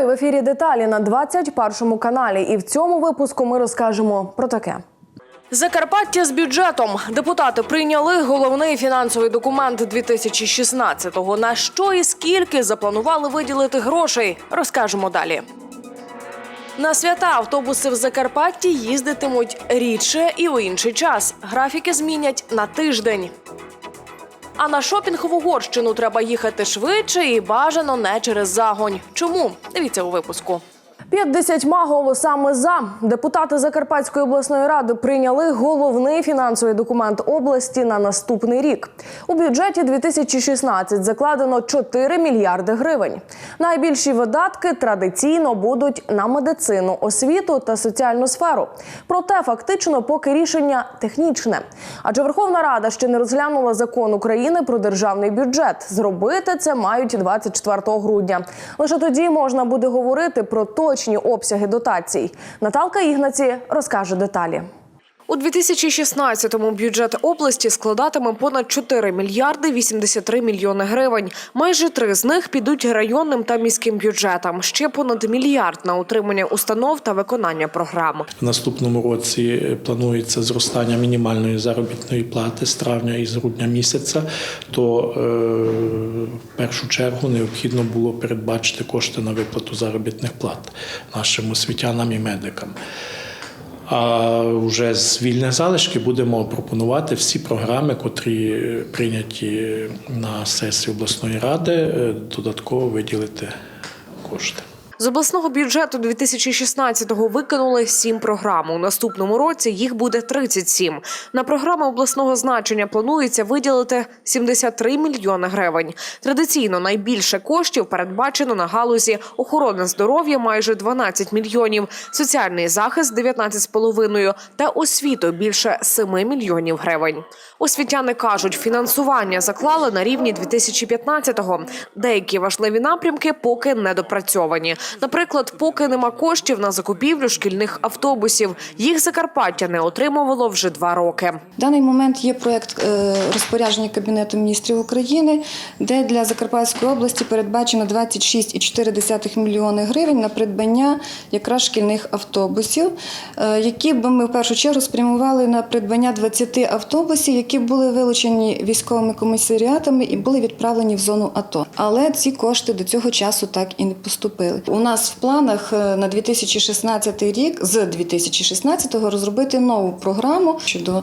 Вітаю в ефірі деталі на 21 каналі. І в цьому випуску ми розкажемо про таке. Закарпаття з бюджетом депутати прийняли головний фінансовий документ 2016-го. На що і скільки запланували виділити грошей, розкажемо далі. На свята автобуси в Закарпатті їздитимуть рідше і у інший час. Графіки змінять на тиждень. А на шопінг в Угорщину треба їхати швидше і бажано не через загонь. Чому? Дивіться у випуску. 50 голосами за депутати Закарпатської обласної ради прийняли головний фінансовий документ області на наступний рік. У бюджеті 2016 закладено 4 мільярди гривень. Найбільші видатки традиційно будуть на медицину, освіту та соціальну сферу. Проте фактично поки рішення технічне. Адже Верховна Рада ще не розглянула закон України про державний бюджет. Зробити це мають 24 грудня. Лише тоді можна буде говорити про точні обсяги дотацій. Наталка Ігнаці розкаже деталі. У 2016-му бюджет області складатиме понад 4 мільярди 83 мільйони гривень. Майже три з них підуть районним та міським бюджетам. Ще понад мільярд на утримання установ та виконання програм. В наступному році планується зростання мінімальної заробітної плати з травня і з грудня місяця. То е, в першу чергу необхідно було передбачити кошти на виплату заробітних плат нашим освітянам і медикам. А вже з вільних залишки будемо пропонувати всі програми, котрі прийняті на сесії обласної ради, е, додатково виділити кошти. З обласного бюджету 2016-го викинули сім програм. У наступному році їх буде 37. На програми обласного значення планується виділити 73 мільйони гривень. Традиційно найбільше коштів передбачено на галузі охорони здоров'я майже 12 мільйонів, соціальний захист 19,5 та освіту більше 7 мільйонів гривень. Освітяни кажуть, фінансування заклали на рівні 2015-го. Деякі важливі напрямки поки не допрацьовані. Наприклад, поки нема коштів на закупівлю шкільних автобусів. Їх Закарпаття не отримувало вже два роки. В даний момент є проєкт е, розпорядження Кабінету міністрів України, де для Закарпатської області передбачено 26,4 мільйони гривень на придбання якраз шкільних автобусів, е, які б ми в першу чергу спрямували на придбання 20 автобусів, які були вилучені військовими комісаріатами і були відправлені в зону АТО. Але ці кошти до цього часу так і не поступили. Нас в планах е, на 2016 рік з 2016-го розробити нову програму щодо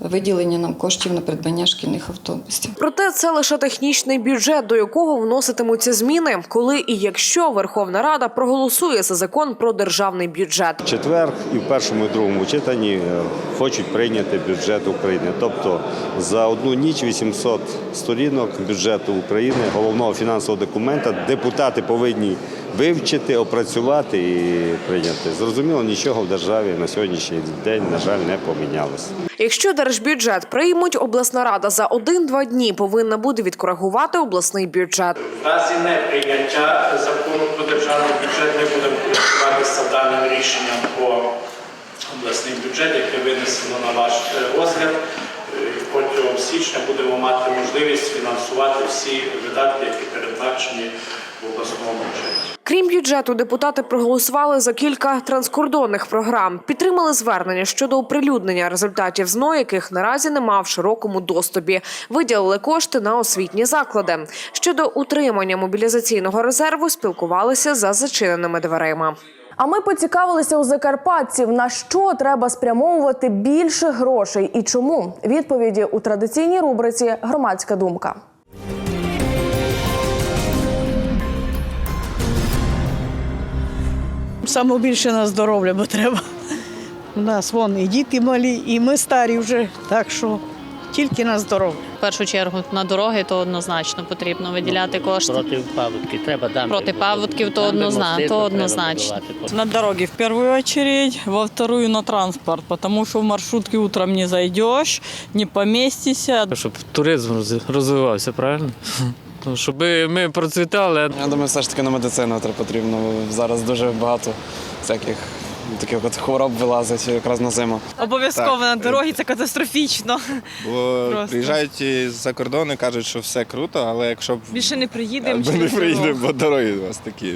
виділення нам коштів на придбання шкільних автобусів. Проте це лише технічний бюджет, до якого вноситимуться зміни, коли і якщо Верховна Рада проголосує за закон про державний бюджет. Четвер і в першому і другому читанні е, хочуть прийняти бюджет України. Тобто за одну ніч 800 сторінок бюджету України, головного фінансового документа, депутати повинні вивчити, опрацювати і прийняти. Зрозуміло, нічого в державі на сьогоднішній день, на жаль, не помінялося. Якщо держбюджет приймуть, обласна рада за один-два дні повинна буде відкоригувати обласний бюджет. В разі неприйняття закону про державний бюджет ми будемо користуватися даним рішенням по обласний бюджет, яке винесено на ваш е, розгляд. І Протягом січня будемо мати можливість фінансувати всі видатки, які передбачені в обласному бюджеті. Крім бюджету, депутати проголосували за кілька транскордонних програм. Підтримали звернення щодо оприлюднення результатів ЗНО, яких наразі нема в широкому доступі. Виділили кошти на освітні заклади. Щодо утримання мобілізаційного резерву спілкувалися за зачиненими дверима. А ми поцікавилися у закарпатців, на що треба спрямовувати більше грошей і чому. Відповіді у традиційній рубриці Громадська думка. Саме більше на здоров'я, бо треба. У нас вон і діти малі, і ми старі вже, так що тільки на здоров'я. В першу чергу на дороги то однозначно потрібно виділяти кошти. Проти паводків треба дамби. Проти паводків то Дамби, однозна- мости, то однозначно. На дороге в первую очередь, во вторую на транспорт, потому что в маршрутке утром не зайдешь, не поместишься. Щоб туризм розвивався, правильно? Ну, Щоб ми процвітали. Я думаю, все ж таки на медицину треба потрібно. Зараз дуже багато всяких таких от хвороб вилазить якраз на зиму. Обов'язково Так. на дорогі це катастрофічно. Бо Просто. приїжджають з-за кордону кажуть, що все круто, але якщо б Більше не приїдемо. Або не приїдемо, бо дороги у вас такі.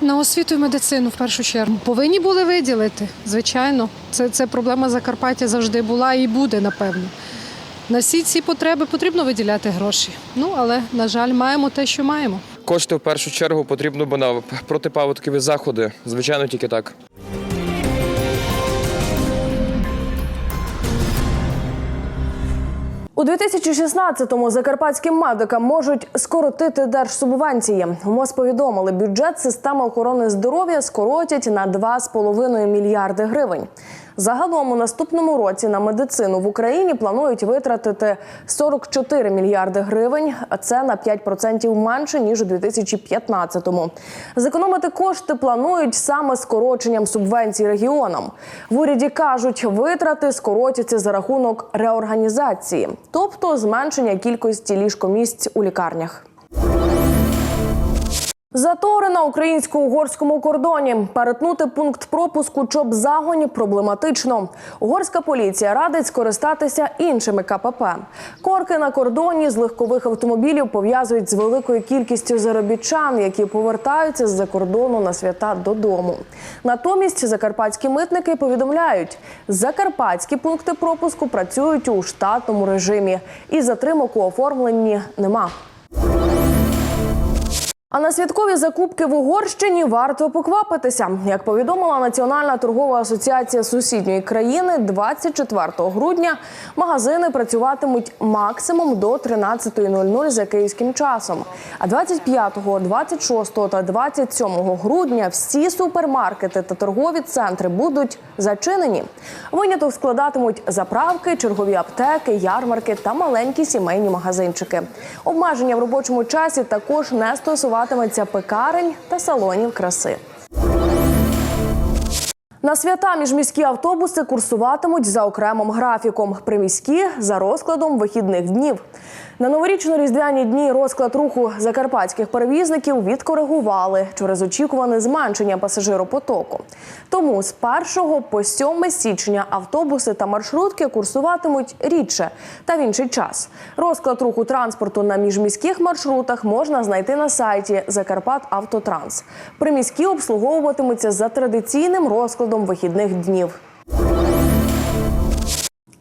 На освіту і медицину в першу чергу повинні були виділити. Звичайно, це, це проблема Закарпаття завжди була і буде, напевно. На всі ці потреби потрібно виділяти гроші. Ну але на жаль, маємо те, що маємо. Кошти в першу чергу потрібно бо на протипаводкові заходи. Звичайно, тільки так. У 2016-му закарпатським медикам можуть скоротити держсубвенції. МОЗ повідомили, бюджет системи охорони здоров'я скоротять на 2,5 мільярди гривень. Загалом у наступному році на медицину в Україні планують витратити 44 мільярди гривень. Це на 5% менше ніж у 2015-му. Зекономити кошти планують саме скороченням субвенцій регіонам. В уряді кажуть, витрати скоротяться за рахунок реорганізації, тобто зменшення кількості ліжкомісць у лікарнях. Затори на українсько-угорському кордоні. Перетнути пункт пропуску Чоп-Загоні проблематично. Угорська поліція радить скористатися іншими КПП. Корки на кордоні з легкових автомобілів пов'язують з великою кількістю заробітчан, які повертаються з-за кордону на свята додому. Натомість закарпатські митники повідомляють, закарпатські пункти пропуску працюють у штатному режимі, і затримок у оформленні нема. А на святкові закупки в Угорщині варто поквапитися. Як повідомила Національна торгова асоціація сусідньої країни, 24 грудня магазини працюватимуть максимум до 13.00 за київським часом. А 25, 26 та 27 грудня всі супермаркети та торгові центри будуть зачинені. Виняток складатимуть заправки, чергові аптеки, ярмарки та маленькі сімейні магазинчики. Обмеження в робочому часі також не стосуватиметься пекарень та салонів краси. На свята міжміські автобуси курсуватимуть за окремим графіком, приміські за розкладом вихідних днів. На новорічно-різдвяні дні розклад руху закарпатських перевізників відкоригували через очікуване зменшення пасажиропотоку. Тому з 1 по 7 січня автобуси та маршрутки курсуватимуть рідше та в інший час. Розклад руху транспорту на міжміських маршрутах можна знайти на сайті Закарпат Автотранс. Приміські обслуговуватимуться за традиційним розкладом вихідних днів.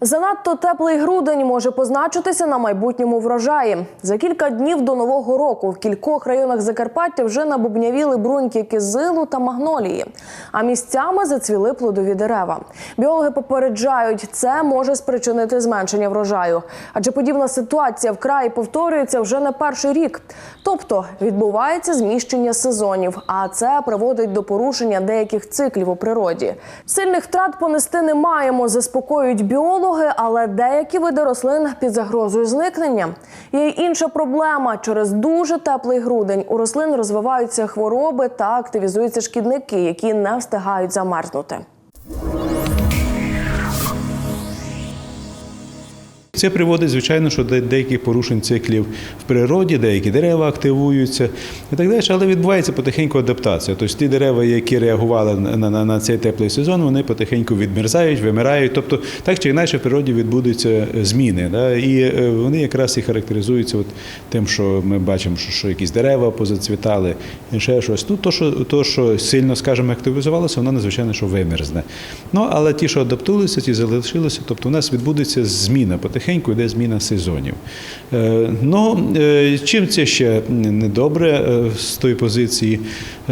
Занадто теплий грудень може позначитися на майбутньому врожаї. За кілька днів до нового року в кількох районах Закарпаття вже набубнявіли бруньки кизилу та магнолії, а місцями зацвіли плодові дерева. Біологи попереджають, це може спричинити зменшення врожаю, адже подібна ситуація вкрай повторюється вже не перший рік. Тобто відбувається зміщення сезонів, а це приводить до порушення деяких циклів у природі. Сильних втрат понести не маємо, заспокоюють біологи, але деякі види рослин під загрозою зникнення. Є й інша проблема. Через дуже теплий грудень у рослин розвиваються хвороби та активізуються шкідники, які не встигають замерзнути. Це приводить, звичайно, що до деяких порушень циклів в природі, деякі дерева активуються і так далі, але відбувається потихеньку адаптація. Тобто ті дерева, які реагували на, на, на цей теплий сезон, вони потихеньку відмерзають, вимирають. Тобто, так чи інакше в природі відбудуться зміни. Да? І е, вони якраз і характеризуються от тим, що ми бачимо, що, що якісь дерева позацвітали, і ще щось. Тут то, що, то, що сильно, скажімо, активізувалося, воно надзвичайно що вимерзне. Ну, але ті, що адаптувалися, ті залишилися, тобто у нас відбудеться зміна потихеньку йде зміна сезонів. Е, Ну, е, чим це ще недобре е, з тої позиції?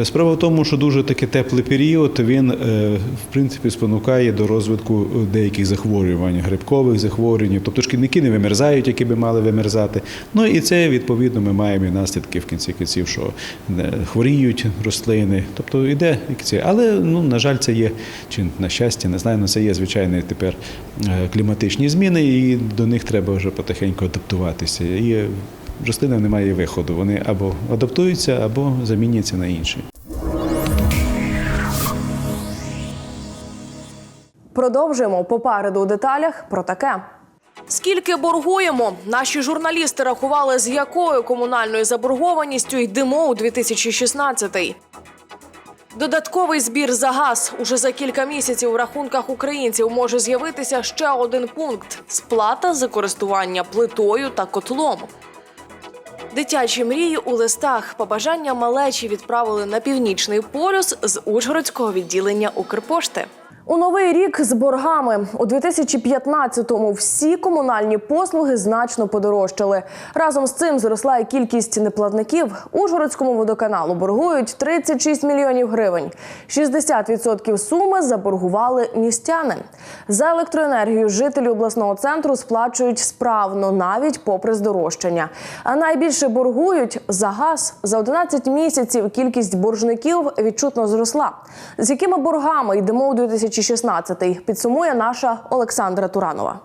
Справа в тому, що дуже такий теплий період, він, в принципі, спонукає до розвитку деяких захворювань, грибкових захворювань, тобто шкідники не вимерзають, які би мали вимерзати. Ну і це, відповідно, ми маємо і наслідки в кінці кінців, що хворіють рослини, тобто йде це. Але, ну, на жаль, це є, чи на щастя, не знаю, але це є звичайні тепер кліматичні зміни, і до них треба вже потихеньку адаптуватися. І рослинам немає виходу. Вони або адаптуються, або заміняться на інші. Продовжуємо попереду у деталях про таке. Скільки боргуємо? Наші журналісти рахували, з якою комунальною заборгованістю йдемо у 2016-й. Додатковий збір за газ уже за кілька місяців в рахунках українців може з'явитися ще один пункт сплата за користування плитою та котлом. Дитячі мрії у листах побажання малечі відправили на північний полюс з Ужгородського відділення Укрпошти. У новий рік з боргами у 2015-му всі комунальні послуги значно подорожчали. Разом з цим зросла і кількість неплатників. Ужгородському водоканалу боргують 36 мільйонів гривень. 60% суми заборгували містяни. За електроенергію жителі обласного центру сплачують справно, навіть попри здорожчання. А найбільше боргують за газ. За 11 місяців кількість боржників відчутно зросла. З якими боргами йдемо у 2016-й, підсумує наша Олександра Туранова.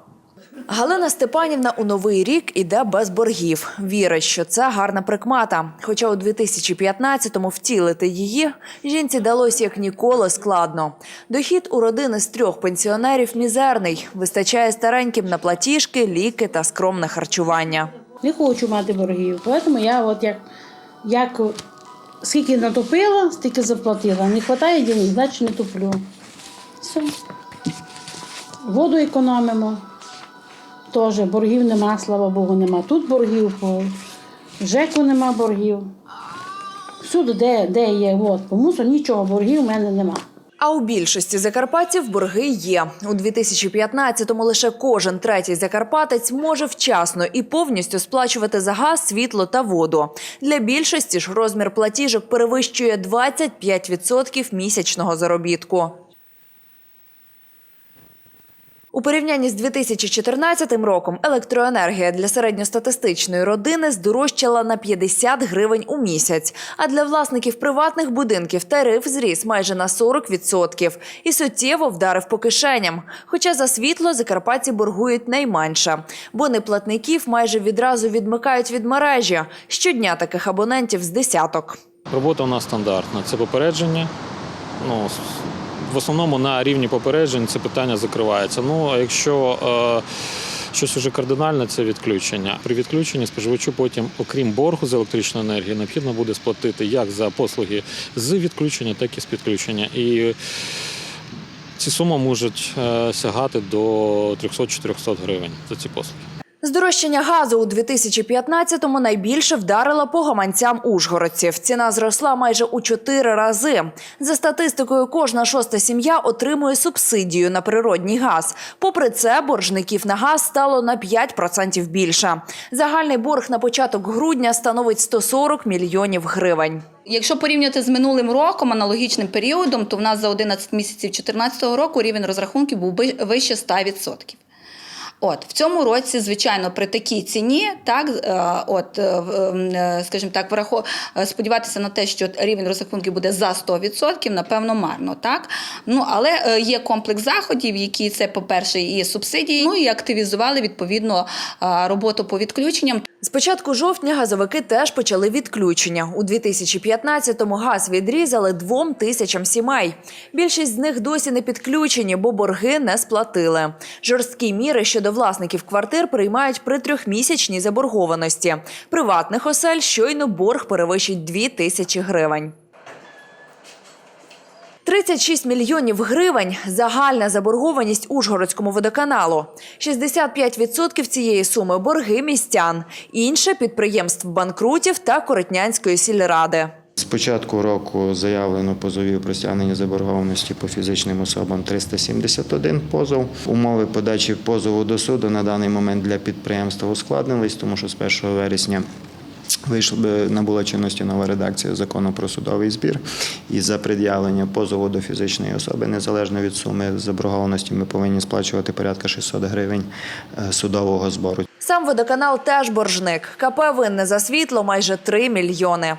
Галина Степанівна у новий рік іде без боргів. Вірить, що це гарна прикмата. Хоча у 2015-му втілити її жінці далося як ніколи складно. Дохід у родини з трьох пенсіонерів мізерний. Вистачає стареньким на платіжки, ліки та скромне харчування. Не хочу мати боргів. Тому я от як, як скільки натопила, стільки заплатила. Не вистачає денег, значить не топлю. Все. Воду економимо. Теж боргів нема, слава Богу, нема. Тут боргів, по ЖЕКу нема боргів. Всюди, де, де є, от, по мусору нічого, боргів в мене нема. А у більшості закарпатців борги є. У 2015-му лише кожен третій закарпатець може вчасно і повністю сплачувати за газ, світло та воду. Для більшості ж розмір платіжок перевищує 25% місячного заробітку. У порівнянні з 2014 роком електроенергія для середньостатистичної родини здорожчала на 50 гривень у місяць. А для власників приватних будинків тариф зріс майже на 40% і суттєво вдарив по кишеням. Хоча за світло закарпатці боргують найменше, бо неплатників майже відразу відмикають від мережі. Щодня таких абонентів з десяток. Робота у нас стандартна. Це попередження. Ну, в основному на рівні попереджень це питання закривається. Ну, а якщо е, щось уже кардинальне, це відключення. При відключенні споживачу потім, окрім боргу з електричної енергії, необхідно буде сплатити як за послуги з відключення, так і з підключення. І ці суми можуть е, сягати до 300-400 гривень за ці послуги. Здорожчання газу у 2015-му найбільше вдарило по гаманцям ужгородців. Ціна зросла майже у чотири рази. За статистикою, кожна шоста сім'я отримує субсидію на природній газ. Попри це, боржників на газ стало на 5% більше. Загальний борг на початок грудня становить 140 мільйонів гривень. Якщо порівняти з минулим роком, аналогічним періодом, то в нас за 11 місяців 2014 року рівень розрахунків був вище 100%. От в цьому році, звичайно, при такій ціні, так е, от е, е, скажімо так, врахо е, сподіватися на те, що рівень розрахунків буде за 100%, напевно, марно, так ну але є комплекс заходів, які це, по-перше, і субсидії, ну і активізували відповідно роботу по відключенням. З початку жовтня газовики теж почали відключення. У 2015-му газ відрізали двом тисячам сімей. Більшість з них досі не підключені, бо борги не сплатили. Жорсткі міри щодо власників квартир приймають при трьохмісячній заборгованості. Приватних осель щойно борг перевищить дві тисячі гривень. 36 мільйонів гривень – загальна заборгованість Ужгородському водоканалу. 65% цієї суми – борги містян. Інше – підприємств банкрутів та Коротнянської сільради. Початку року заявлено позовів про стягнення заборгованості по фізичним особам 371 позов. Умови подачі позову до суду на даний момент для підприємства ускладнились, тому що з 1 вересня вийшла набула чинності нова редакція закону про судовий збір. І за пред'явлення позову до фізичної особи, незалежно від суми заборгованості, ми повинні сплачувати порядка 600 гривень е, судового збору. Сам водоканал теж боржник. КП винне за світло майже 3 мільйони.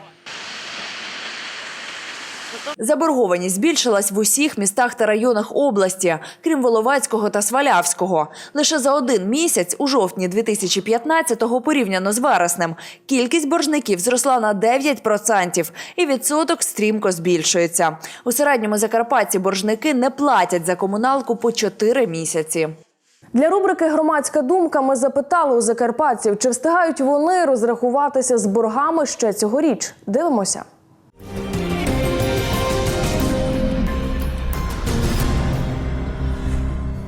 Заборгованість збільшилась в усіх містах та районах області, крім Воловацького та Свалявського. Лише за один місяць, у жовтні 2015-го, порівняно з вереснем, кількість боржників зросла на 9%, і відсоток стрімко збільшується. У середньому Закарпатті боржники не платять за комуналку по 4 місяці. Для рубрики Громадська думка ми запитали у закарпатців, чи встигають вони розрахуватися з боргами ще цьогоріч. Дивимося.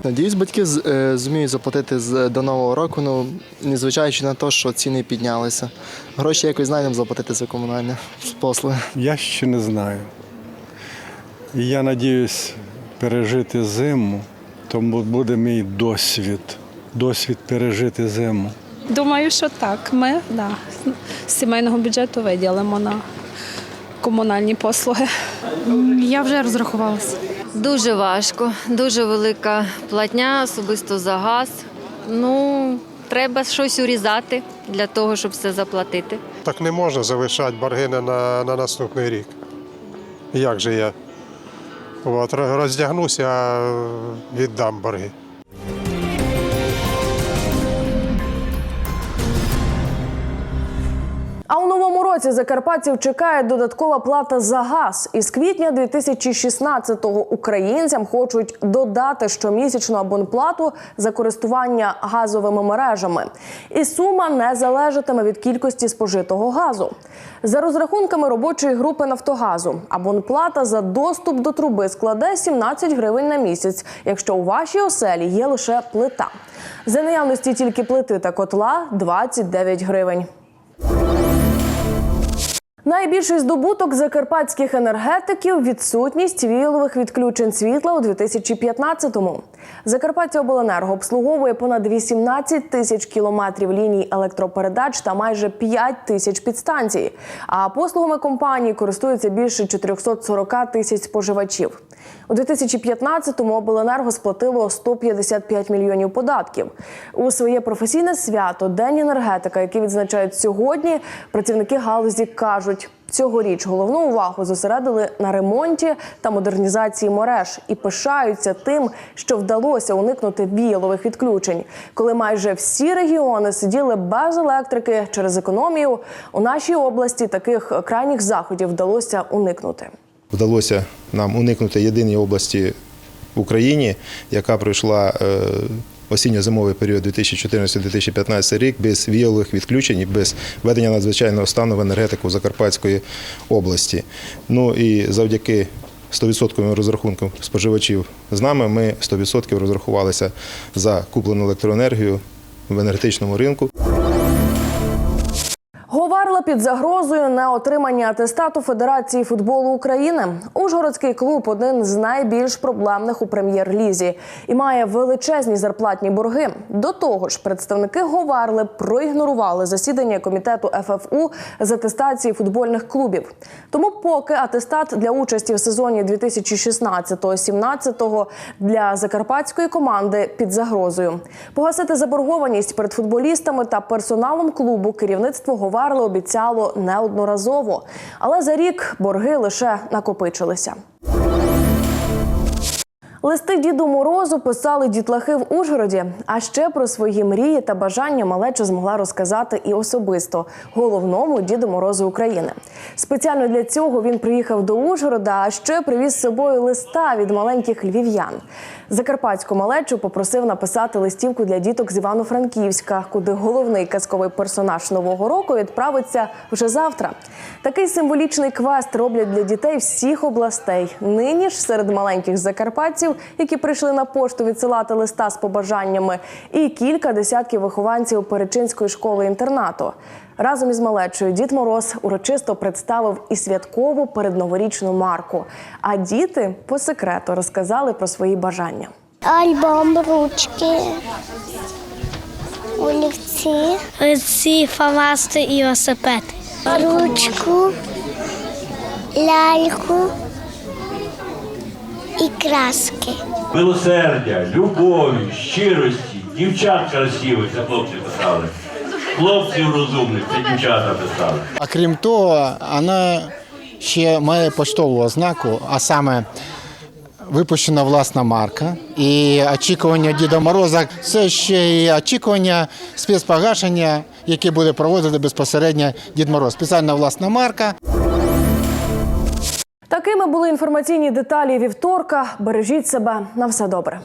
Надіюсь, батьки е, зуміють заплатити з до нового року, ну незважаючи на те, що ціни піднялися. Гроші якось знайдемо заплатити за комунальні послуги. Я ще не знаю. І я надіюсь пережити зиму, тому буде мій досвід. Досвід пережити зиму. Думаю, що так. Ми да, з сімейного бюджету виділимо на комунальні послуги. Я вже розрахувалася. Дуже важко, дуже велика платня, особисто за газ. Ну, треба щось урізати для того, щоб все заплатити. Так не можна залишати борги на, на, на наступний рік. Як же я? От, роздягнуся, віддам борги. Році закарпатців чекає додаткова плата за газ. Із квітня 2016-го українцям хочуть додати щомісячну абонплату за користування газовими мережами. І сума не залежатиме від кількості спожитого газу. За розрахунками робочої групи Нафтогазу, абонплата за доступ до труби складе 17 гривень на місяць, якщо у вашій оселі є лише плита. За наявності тільки плити та котла 29 гривень. Найбільший здобуток закарпатських енергетиків відсутність вілових відключень світла у 2015-му. Закарпаття обленерго обслуговує понад 18 тисяч кілометрів ліній електропередач та майже 5 тисяч підстанцій. А послугами компанії користуються більше 440 тисяч споживачів. У 2015-му обленерго сплатило 155 мільйонів податків. У своє професійне свято День енергетика, який відзначають сьогодні, працівники галузі кажуть. Цьогоріч головну увагу зосередили на ремонті та модернізації мереж і пишаються тим, що вдалося уникнути віялових відключень. Коли майже всі регіони сиділи без електрики через економію, у нашій області таких крайніх заходів вдалося уникнути. Вдалося нам уникнути єдиній області в Україні, яка пройшла е, осінньо-зимовий період 2014-2015 рік без віялових відключень і без введення надзвичайного стану в енергетику Закарпатської області. Ну і завдяки 100% розрахункам споживачів з нами ми 100% розрахувалися за куплену електроенергію в енергетичному ринку. Говарла під загрозою на отримання атестату Федерації футболу України. Ужгородський клуб один з найбільш проблемних у прем'єр-лізі і має величезні зарплатні борги. До того ж, представники Говарли проігнорували засідання комітету ФФУ з атестації футбольних клубів. Тому, поки атестат для участі в сезоні 2016-17 для закарпатської команди під загрозою. Погасити заборгованість перед футболістами та персоналом клубу керівництво Говарли обіцяло неодноразово, але за рік борги лише накопичилися. Листи Діду Морозу писали дітлахи в Ужгороді. А ще про свої мрії та бажання малеча змогла розказати і особисто головному Діду Морозу України. Спеціально для цього він приїхав до Ужгорода, а ще привіз з собою листа від маленьких львів'ян. Закарпатську малечу попросив написати листівку для діток з Івано-Франківська, куди головний казковий персонаж нового року відправиться вже завтра. Такий символічний квест роблять для дітей всіх областей. Нині ж серед маленьких закарпатців, які прийшли на пошту відсилати листа з побажаннями, і кілька десятків вихованців Перечинської школи інтернату. Разом із малечою Дід Мороз урочисто представив і святкову передноворічну марку. А діти по секрету розказали про свої бажання. Альбом ручки, олівці, ці фаласти і велосипед. Ручку, ляльку і краски. Милосердя, любові, щирості, дівчат красивих, це хлопці писали. Хлопців розумних, це дівчата писали. А крім того, вона ще має поштову ознаку, а саме випущена власна марка. І очікування Діда Мороза це ще й очікування спецпогашення, яке буде проводити безпосередньо Дід Мороз. Спеціальна власна марка. Такими були інформаційні деталі вівторка. Бережіть себе на все добре.